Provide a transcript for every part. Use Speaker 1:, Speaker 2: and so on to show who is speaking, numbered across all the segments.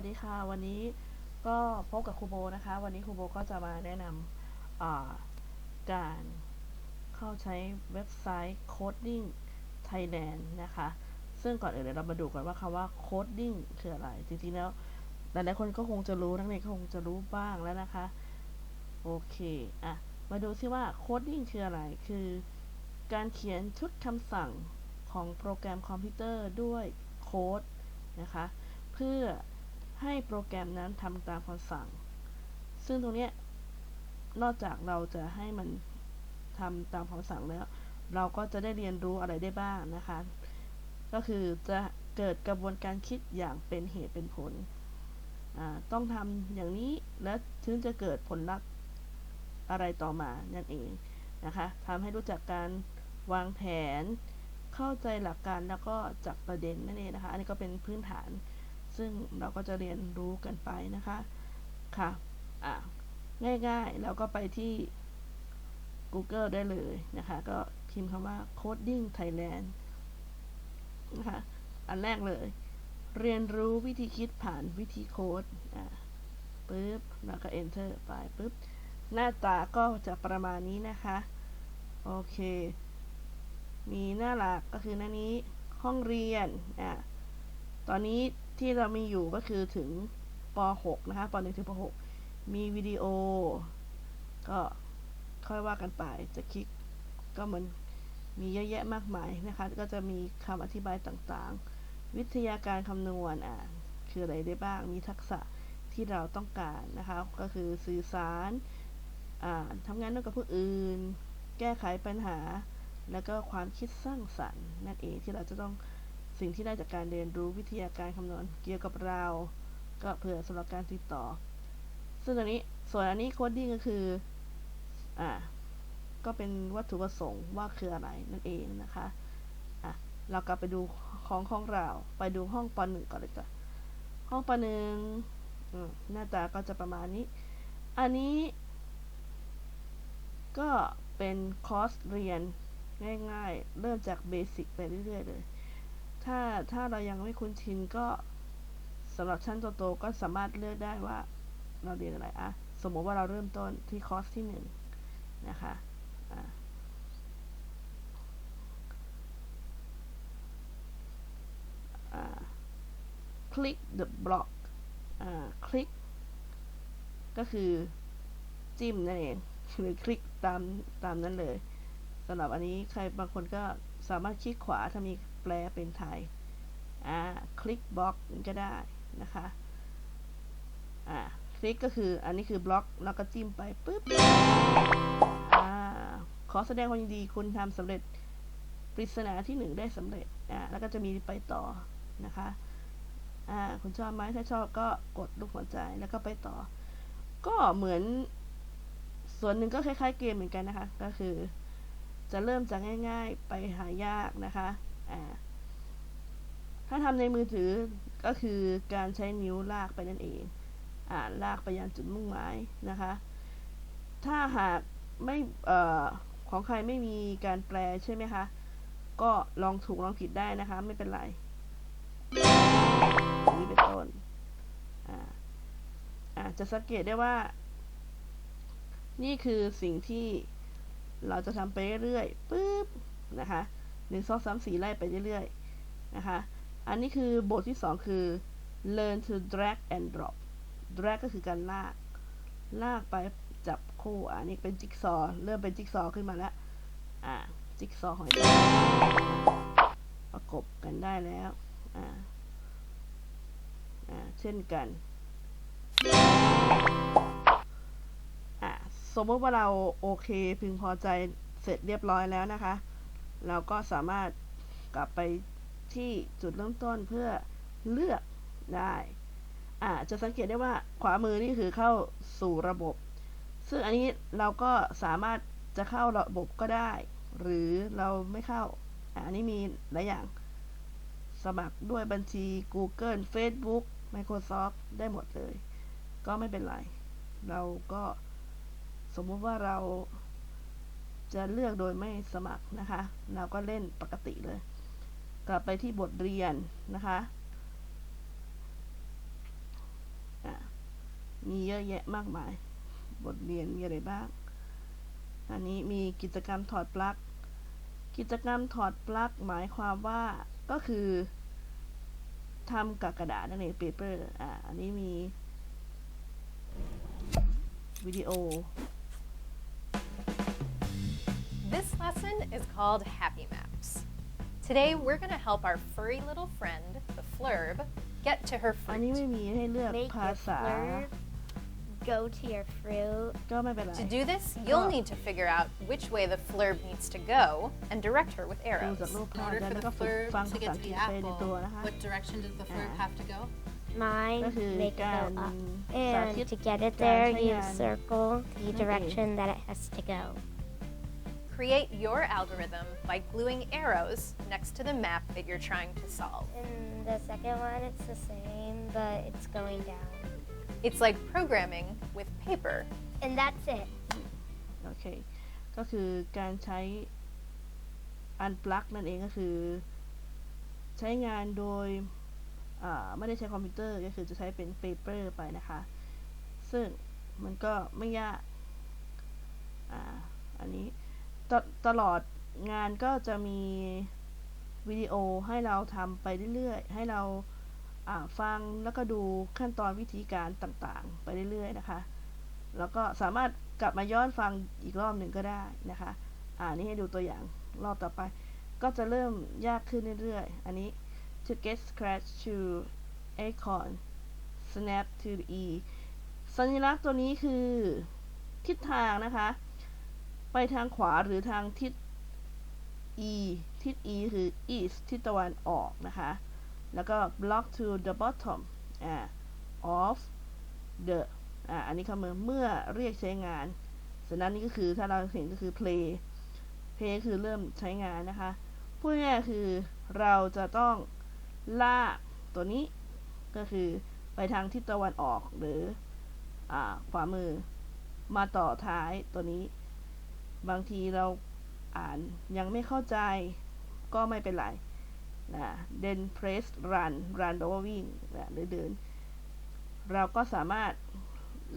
Speaker 1: วัสดีค่ะ วันนี้ก็พบกับครูโบนะคะ วันนี้ครูโบก็จะมาแนะนำการเข้าใช้เว็บไซต์ Coding Thailand นะคะ ซึ่งก่อนอื่นเดี๋ยวเรามาดูกันว่าคำว่า Coding คืออะไร จริงๆแล้วหลายๆคนก็คงจะรู้นักเรียนก็คงจะรู้บ้างแล้วนะคะ โอเค อะ มาดูซิว่า Coding คืออะไร คือการเขียนชุดคำสั่งของโปรแกรมคอมพิวเตอร์ด้วยโค้ดนะคะเพื่อ ให้โปรแกรมนั้นทำตามคำสั่ง ซึ่งตรงนี้นอกจากเราจะให้มันทำตามคำสั่งแล้ว เราก็จะได้เรียนรู้อะไรได้บ้างนะคะ ก็คือจะเกิดกระบวนการคิดอย่างเป็นเหตุเป็นผล ต้องทำอย่างนี้แล้วถึงจะเกิดผลลัพธ์อะไรต่อมานั่นเองนะคะทำให้รู้จักการวางแผน เข้าใจหลักการแล้วก็จับประเด็นนั่นเองนะคะ อันนี้ก็เป็นพื้นฐาน ซึ่งเราก็จะเรียนรู้กันไปนะคะค่ะอะง่ายๆ แล้วก็ไปที่ Google ได้เลยนะคะ ก็พิมพ์คำว่า coding Thailand นะคะ อันแรกเลย เรียนรู้วิธีคิดผ่านวิธีโค้ดอะปึ๊บ แล้วก็ enter ไปปึ๊บ หน้าตาก็จะประมาณนี้นะคะ โอเค มีหน้าหลักก็คือหน้านี้ ห้องเรียน อะตอนนี้ ที่เรามีอยู่ก็คือถึงป .6 นะคะป .1 ถึงป .6 มีวิดีโอ ก็ค่อยว่ากันไปจะคลิกก็เหมือนมีเยอะแยะมากมายนะคะ ก็จะมีคำอธิบายต่างๆ วิทยาการคำนวณอ่าคืออะไรได้บ้าง มีทักษะที่เราต้องการนะคะ ก็คือสื่อสารทำงานร่วมกับผู้อื่น แก้ไขปัญหา แล้วก็ความคิดสร้างสรรค์นั่นเองที่เราจะต้อง สิ่งที่ได้จากการเรียนรู้วิทยาการคำนวณเกี่ยวกับเรา ก็เผื่อสำหรับการติดต่อ ซึ่งอันนี้ส่วนอันนี้โคดดิ้งก็คืออ่าก็เป็นวัตถุประสงค์ว่าคืออะไรนั่นเองนะคะอะเรากลับไปดูของของเรา ไปดูห้องปหนึ่งก่อนเลยจ้ะห้องปหนึ่งหน้าตาก็จะประมาณนี้ อันนี้ ก็เป็นคอร์สเรียนง่ายๆ เริ่มจากเบสิกไปเรื่อยๆเลย ถ้าถ้าเรายังไม่คุ้นชินก็สำหรับชั้นโตๆก็สามารถเลือกได้ว่าเราเรียนอะไรอะสมมติว่าเราเริ่มต้นที่คอร์สที่หนึ่งนะคะคลิก the block คลิก ก็คือจิ้มนั่นเอง หรือคลิกตามตามนั้นเลยสำหรับอันนี้ใครบางคนก็สามารถคลิกขวาถ้ามี แปลเป็นไทย อ่า คลิกบล็อกก็ได้นะคะ อ่า คลิกก็คืออันนี้คือบล็อกแล้วก็จิ้มไปปุ๊บ อ่า ขอแสดงความยินดีคุณทำสำเร็จปริศนาที่หนึ่งได้สำเร็จ อ่า แล้วก็จะมีไปต่อนะคะ อ่า คุณชอบไหมถ้าชอบก็กดลูกหัวใจแล้วก็ไปต่อ ก็เหมือนส่วนหนึ่งก็คล้ายๆเกมเหมือนกันนะคะ ก็คือจะเริ่มจากง่าย ๆ ไปหายากนะคะ ถ้าทำในมือถือก็คือการใช้นิ้วลากไปนั่นเองอ่าลากไปยังจุดมุ่งหมายนะคะ ถ้าหากไม่เอ่อของใครไม่มีการแปลใช่ไหมคะ ก็ลองถูกลองผิดได้นะคะ ไม่เป็นไรนี้เป็นต้นอ่าอ่าจะสังเกตได้ว่า นี่คือสิ่งที่เราจะทำไปเรื่อยๆปุ๊บนะคะ หนึ่งสองสามสี่ไล่ไปเรื่อยๆ นะคะ อันนี้คือบทที่สองคือ learn to drag and drop drag ก็คือการลาก ลากไปจับคู่ อันนี้เป็นจิ๊กซอ เริ่มเป็นจิ๊กซอขึ้นมาแล้ว อ่า จิ๊กซอของราประกบกันได้แล้ว อ่า อ่า เช่นกัน อ่า สมมติว่าเราโอเคพึงพอใจเสร็จเรียบร้อยแล้วนะคะ เราก็สามารถกลับไปที่จุดเริ่มต้นเพื่อเลือกได้อ่าจะสังเกตได้ว่าขวามือนี่คือเข้าสู่ระบบ ซึ่งอันนี้เราก็สามารถจะเข้าระบบก็ได้ หรือเราไม่เข้าอันนี้มีหลายอย่าง สมัครด้วยบัญชี Google Facebook Microsoft ได้หมดเลย ก็ไม่เป็นไร เราก็สมมุติว่าเรา จะเลือกโดยไม่สมัครนะคะ เราก็เล่นปกติเลย กลับไปที่บทเรียนนะคะมีเยอะแยะมากมาย บทเรียนมีอะไรบ้าง อันนี้มีกิจกรรมถอดปลั๊ก กิจกรรมถอดปลั๊กหมายความว่าก็คือทำกับกระดาษนั่นเองเปเปอร์อ่าอันนี้มีวิดีโอ
Speaker 2: This lesson is called Happy Maps. Today, we're going to help our furry little friend, the Flurb, get to her
Speaker 1: อันนี้
Speaker 2: fruit.
Speaker 1: ไม่มีให้เลือก
Speaker 3: Make
Speaker 1: ภา
Speaker 3: your
Speaker 1: ษา
Speaker 3: flurb go to your fruit.
Speaker 1: ก็ไม่เป็นไร
Speaker 2: To do this, you'll
Speaker 1: Oh.
Speaker 2: need to figure out which way the Flurb needs to go and direct her with
Speaker 1: ดู
Speaker 2: arrows.
Speaker 1: จากรูป
Speaker 4: In
Speaker 1: ภาพ
Speaker 4: order
Speaker 1: แล้ว
Speaker 4: for
Speaker 1: แล้ว
Speaker 4: the
Speaker 1: ก็ฝึก
Speaker 4: flurb
Speaker 1: ฟัง
Speaker 4: to
Speaker 1: ภา
Speaker 4: get
Speaker 1: ษา
Speaker 4: to
Speaker 1: อังกฤษ
Speaker 4: the
Speaker 1: ไปในตัว
Speaker 4: apple,
Speaker 1: นะคะ
Speaker 4: what direction does the flurb
Speaker 1: Ah.
Speaker 4: have to go?
Speaker 3: Mine,
Speaker 1: ก็คือ
Speaker 3: make it
Speaker 1: การ
Speaker 3: go up.
Speaker 1: สา
Speaker 3: And
Speaker 1: ธิต
Speaker 3: to get it
Speaker 1: การ
Speaker 3: there,
Speaker 1: ใช้
Speaker 3: you
Speaker 1: งาน
Speaker 3: circle the
Speaker 1: Okay.
Speaker 3: direction that it has to go.
Speaker 2: Create your algorithm by gluing arrows next to the map that you're trying to solve.
Speaker 3: In the second one, it's the same, but it's going down.
Speaker 2: It's like programming with paper.
Speaker 3: And that's it.
Speaker 1: โอเค ก็คือการใช้ unplug นั่นเองก็คือ ใช้งานโดยอ่าไม่ได้ใช้คอมพิวเตอร์ก็คือจะใช้เป็น paper ไปนะคะ ซึ่งมันก็ไม่ยาก อ่า อันนี้ ตตลอดงานก็จะมีวิดีโอให้เราทำไปเรื่อยๆ ให้เราฟังแล้วก็ดูขั้นตอนวิธีการต่างๆ ไปเรื่อยๆนะคะ แล้วก็สามารถกลับมาย้อนฟังอีกรอบหนึ่งก็ได้นะคะ อ่านี่ให้ดูตัวอย่างรอบต่อไป ก็จะเริ่มยากขึ้นเรื่อยๆ อันนี้ to get scratch to acorn snap to the e สัญลักษณ์ตัวนี้คือทิศทางนะคะ ไปทางขวาหรือทางทิศ e ทิศ e คือ east ทิศตะวันออกนะคะ แล้วก็ block to the bottom อ่า of the อ่าอันนี้คำเมือเมื่อเรียกใช้งานสัญลักษณ์นี้ก็คือถ้าเราเห็นก็คือ play play คือเริ่มใช้งานนะคะ พูดง่ายคือเราจะต้องลากตัวนี้ก็คือไปทางทิศตะวันออกหรืออ่าขวามือมาต่อท้ายตัวนี้ บางทีเราอ่านยังไม่เข้าใจก็ไม่เป็นไรนะ then press run run แปลว่าวิ่งนะหรือเดิน เราก็สามารถ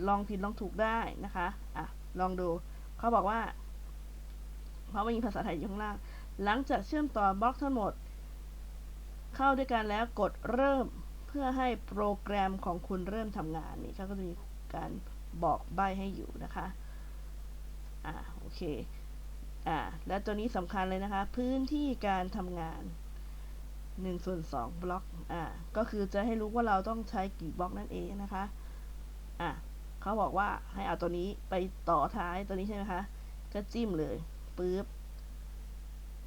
Speaker 1: ลองผิดลองถูกได้นะคะอะลองดูเขาบอกว่า เพราะไม่มีภาษาไทยอยู่ข้างล่าง หลังจากเชื่อมต่อบล็อกทั้งหมด เข้าด้วยกันแล้วกดเริ่มเพื่อให้โปรแกรมของคุณเริ่มทำงานนี่เขาก็จะมีการบอกใบให้อยู่นะคะ อ่าโอเคอ่าและตัวนี้สำคัญเลยนะคะ พื้นที่การทำงาน1ส่วน2บล็อกอ่าก็คือจะให้รู้ว่าเราต้องใช้กี่บล็อกนั่นเองนะคะอะเขาบอกว่าให้เอาตัวนี้ไปต่อท้ายตัวนี้ใช่ไหมคะ ก็จิ้มเลยปึ๊บ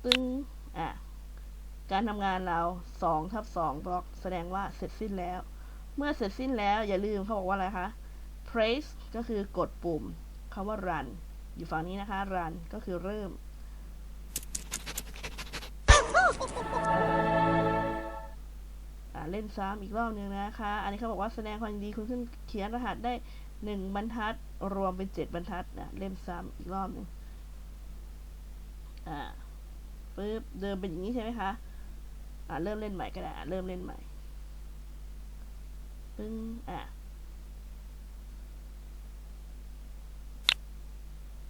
Speaker 1: ตึ้งอะการทำงานเรา2ทับ2บล็อกแสดงว่าเสร็จสิ้นแล้ว เมื่อเสร็จสิ้นแล้วอย่าลืมเขาบอกว่าอะไรคะ press ก็คือกดปุ่มคำว่า run อยู่ฝั่งนี้นะคะ run ก็คือเริ่ม เล่นซ้ำอีกรอบหนึ่งนะคะ อันนี้เขาบอกว่าแสดงความดีคุณขึ้นเขียนรหัสได้หนึ่งบรรทัด รวมเป็นเจ็ดบรรทัดนะเล่นซ้ำอีกรอบหนึ่งอ่าปึ๊บเดิมเป็นอย่างนี้ใช่ไหมคะอ่าเริ่มเล่นใหม่ก็ได้เริ่มเล่นใหม่ปึ้งอะ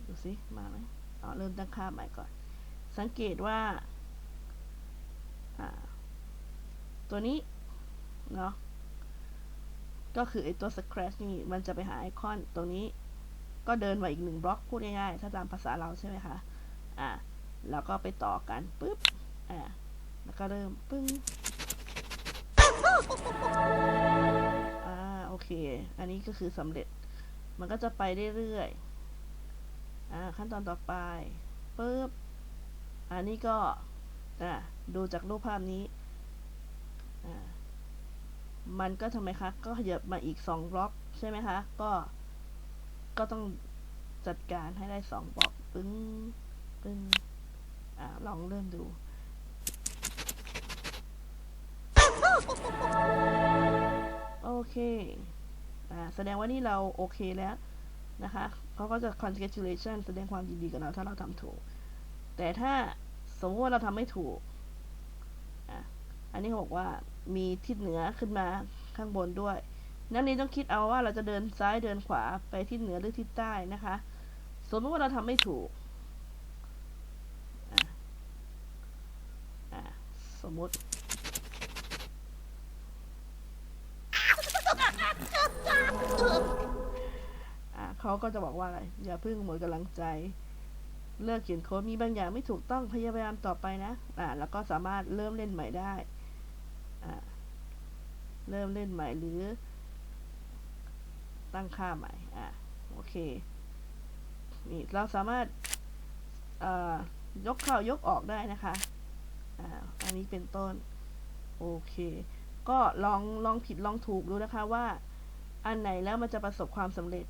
Speaker 1: ดู สิมาไหมอ๋อเริ่มตั้งค่าใหม่ก่อน สังเกตว่าอ่า ตัวนี้ เนาะ ก็คือไอตัว scratch นี่ มันจะไปหาไอคอนตรงนี้ ก็เดินมาอีกหนึ่งบล็อก พูดง่ายๆ ถ้าตามภาษาเราใช่ไหมคะ อ่า แล้วก็ไปต่อกันปุ๊บ อ่า แล้วก็เริ่มปึ้ง อ่า โอเค อันนี้ก็คือสำเร็จ มันก็จะไปเรื่อยๆ อ่าขั้นตอนต่อไปปุ๊บอันนี้ก็อ่าดูจากรูปภาพนี้อ่ามันก็ทำไมคะก็ขยับมาอีกสองบล็อกใช่ไหมคะ ก็ก็ต้องจัดการให้ได้สองบล็อกปึ้งปึ้งอ่าลองเริ่มดูโอเคอ่าแสดงว่านี่เราโอเคแล้ว นะคะเขาก็จะ congratulation แสดงความยินดีกับเราถ้าเราทำถูก แต่ถ้าสมมติว่าเราทำไม่ถูก อันนี้บอกว่ามีทิศเหนือขึ้นมาข้างบนด้วย นักเรียนต้องคิดเอาว่าเราจะเดินซ้ายเดินขวาไปทิศเหนือหรือทิศใต้นะคะ สมมติว่าเราทำไม่ถูก สมมติ เขาก็จะบอกว่าอะไร อย่าเพิ่งหมดกำลังใจ เลิกเขียนโค้ดมีบางอย่างไม่ถูกต้องพยายามต่อไปนะ อ่า แล้วก็สามารถเริ่มเล่นใหม่ได้ อ่า เริ่มเล่นใหม่หรือ ตั้งค่าใหม่ อ่า โอเค นี่เราสามารถอ่อยกเข้ายกออกได้นะคะ อ่า อันนี้เป็นต้น โอเค ก็ลองลองผิดลองถูกดูนะคะว่าอันไหนแล้วมันจะประสบความสำเร็จ